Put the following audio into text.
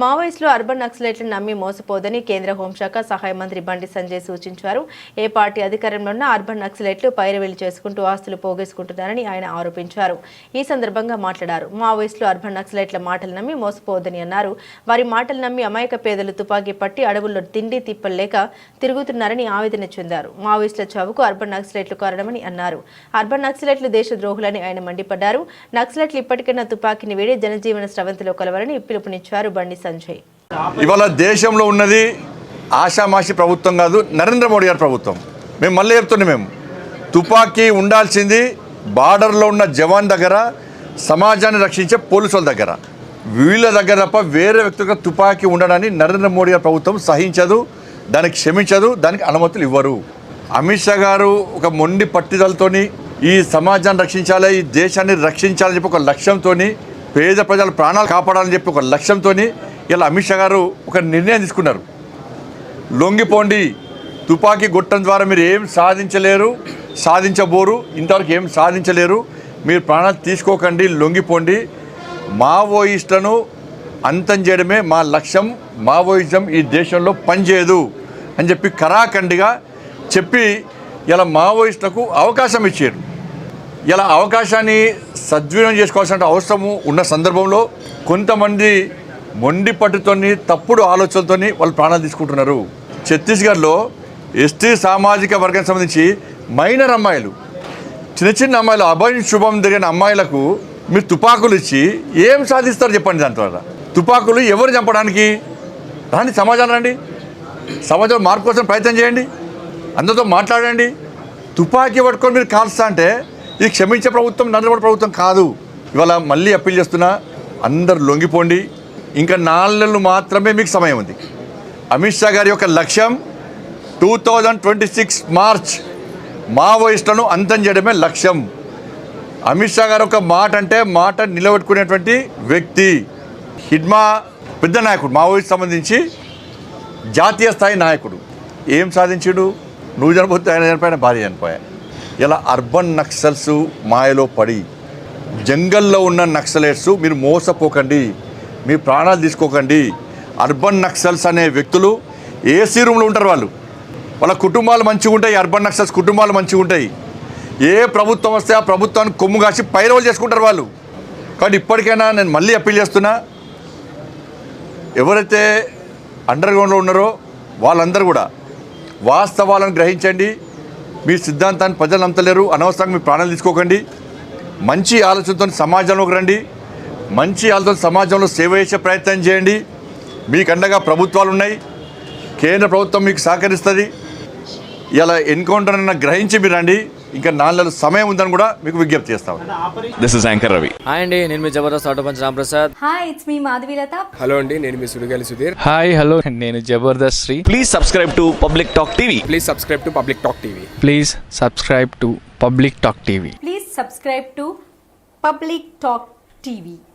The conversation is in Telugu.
మావోయిస్టులు అర్బన్ నక్సలైట్లను నమ్మి మోసపోదని కేంద్ర హోంశాఖ సహాయ మంత్రి బండి సంజయ్ సూచించారు. ఏ పార్టీ అధికారంలో ఉన్న అర్బన్ నక్సలైట్లు పైరవీలు చేసుకుంటూ ఆస్తులు పోగేసుకుంటున్నారని ఆయన ఆరోపించారు. ఈ సందర్భంగా మాట్లాడారు. మావోయిస్టులు అర్బన్ నక్సలైట్ల మాటలు నమ్మి మోసపోవద్దని అన్నారు. వారి మాటలు నమ్మి అమాయక పేదలు తుపాకీ పట్టి అడవుల్లో తిండి తిప్పలేక తిరుగుతున్నారని ఆవేదన చెందారు. మావోయిస్టుల చావుకు అర్బన్ నక్సలైట్లు కారణమని అన్నారు. అర్బన్ నక్సలైట్లు దేశ ద్రోహులని ఆయన మండిపడ్డారు. నక్సలైట్లు ఇప్పటికైనా తుపాకీని వేడి జనజీవన స్రవంతిలో కలవాలని పిలుపునిచ్చారు బండి సంజయ్ ఇవాళ దేశంలో ఉన్నది ఆషామాషి ప్రభుత్వం కాదు నరేంద్ర మోడీ గారి ప్రభుత్వం. మేము మళ్ళీ చెప్తున్నాం మేము తుపాకీ ఉండాల్సింది బార్డర్లో ఉన్న జవాన్ దగ్గర సమాజాన్ని రక్షించే పోలీసుల దగ్గర. వీళ్ళ దగ్గర తప్ప వేరే వ్యక్తులకు తుపాకీ ఉండడాన్ని నరేంద్ర మోడీ గారి ప్రభుత్వం సహించదు దానికి క్షమించదు దానికి అనుమతులు ఇవ్వరు. అమిత్ షా గారు ఒక మొండి పట్టుదలతోని ఈ సమాజాన్ని రక్షించాలి ఈ దేశాన్ని రక్షించాలని చెప్పి ఒక లక్ష్యంతో పేద ప్రజల ప్రాణాలు కాపాడాలని చెప్పి ఒక లక్ష్యంతో ఇలా అమిత్ షా గారు ఒక నిర్ణయం తీసుకున్నారు. లొంగిపోండి తుపాకీ గుట్టం ద్వారా మీరు ఏం సాధించలేరు సాధించబోరు ఇంతవరకు ఏం సాధించలేరు. మీరు ప్రాణాలు తీసుకోకండి లొంగిపోండి. మావోయిస్టులను అంతం చేయడమే మా లక్ష్యం మావోయిజం ఈ దేశంలో పనిచేయదు అని చెప్పి కరాఖండిగా చెప్పి ఇలా మావోయిస్టులకు అవకాశం ఇచ్చారు. ఇలా అవకాశాన్ని సద్వినియోగం చేసుకోవాల్సిన అవసరము ఉన్న సందర్భంలో కొంతమంది మొండి పట్టుతోని తప్పుడు ఆలోచనలతోని వాళ్ళు ప్రాణాలు తీసుకుంటున్నారు. ఛత్తీస్గఢ్లో ఎస్టీ సామాజిక వర్గానికి సంబంధించి మైనర్ అమ్మాయిలు చిన్న చిన్న అమ్మాయిలు అభయం శుభం జరిగిన అమ్మాయిలకు మీరు తుపాకులు ఇచ్చి ఏం సాధిస్తారు చెప్పండి దాని ద్వారా. తుపాకులు ఎవరు చంపడానికి? రాండి సమాజం రండి. సమాజం మార్పు కోసం ప్రయత్నం చేయండి. అందరితో మాట్లాడండి. తుపాకీ పట్టుకొని మీరు కాల్స్తా అంటే ఇది క్షమించే ప్రభుత్వం నరేంద్ర మోడీ ప్రభుత్వం కాదు. ఇవాళ మళ్ళీ అప్పీల్ చేస్తున్నా అందరు లొంగిపోండి. ఇంకా నాలుగు నెలలు మాత్రమే మీకు సమయం ఉంది. అమిత్ షా గారి యొక్క లక్ష్యం two thousand twenty six March మావోయిస్టులను అంతం చేయడమే లక్ష్యం. అమిత్ షా గారు ఒక మాట అంటే మాట నిలబెట్టుకునేటువంటి వ్యక్తి. హిడ్మా పెద్ద నాయకుడు మావోయిస్ట్ సంబంధించి జాతీయ స్థాయి నాయకుడు. ఏం సాధించాడు? నువ్వు చనిపోతే ఆయన చనిపోయిన భార్య చనిపోయా ఇలా అర్బన్ నక్సల్స్ మాయలో పడి జంగల్లో ఉన్న నక్సలేట్స్ మీరు మోసపోకండి. మీ ప్రాణాలు తీసుకోకండి. అర్బన్ నక్సల్స్ అనే వ్యక్తులు ఏసీ రూమ్లో ఉంటారు వాళ్ళు. వాళ్ళ కుటుంబాలు మంచిగా ఉంటాయి అర్బన్ నక్సల్స్ కుటుంబాలు మంచిగా ఉంటాయి. ఏ ప్రభుత్వం వస్తే ఆ ప్రభుత్వాన్ని కొమ్ము కాసి పైరవలు చేసుకుంటారు వాళ్ళు. కాబట్టి ఇప్పటికైనా నేను మళ్ళీ అప్పీల్ చేస్తున్నా ఎవరైతే అండర్ గ్రౌండ్లో ఉన్నారో వాళ్ళందరూ కూడా వాస్తవాలను గ్రహించండి. మీ సిద్ధాంతాన్ని ప్రజలు నమ్మలేరు అనవసరంగా మీ ప్రాణాలు తీసుకోకండి. మంచి ఆలోచనతో సమాజంలోకి రండి. మంచి ఆలోచన సమాజంలో సేవ చేసే ప్రయత్నం చేయండి. మీకు అండగా ప్రభుత్వాలు ఉన్నాయి. కేంద్ర ప్రభుత్వం మీకు సహకరిస్తుంది. ఇలా ఎన్కౌంటర్ అన్న గ్రహించి మీరు రండి. ఇంకా నాలుగు నెలల సమయం ఉందని కూడా మీకు విజ్ఞప్తి చేస్తాం this is anchor Ravi hi అండి నేను మీ Jabardasth auto punch Ramprasad. Hi it's me Madhavilatha hello అండి నేను మీ సుడిగాలి సుధీర్. హాయ్ హలో నేను Jabardasth Sri. Please subscribe to public talk TV please subscribe to public talk TV please subscribe to public talk TV please subscribe to public talk TV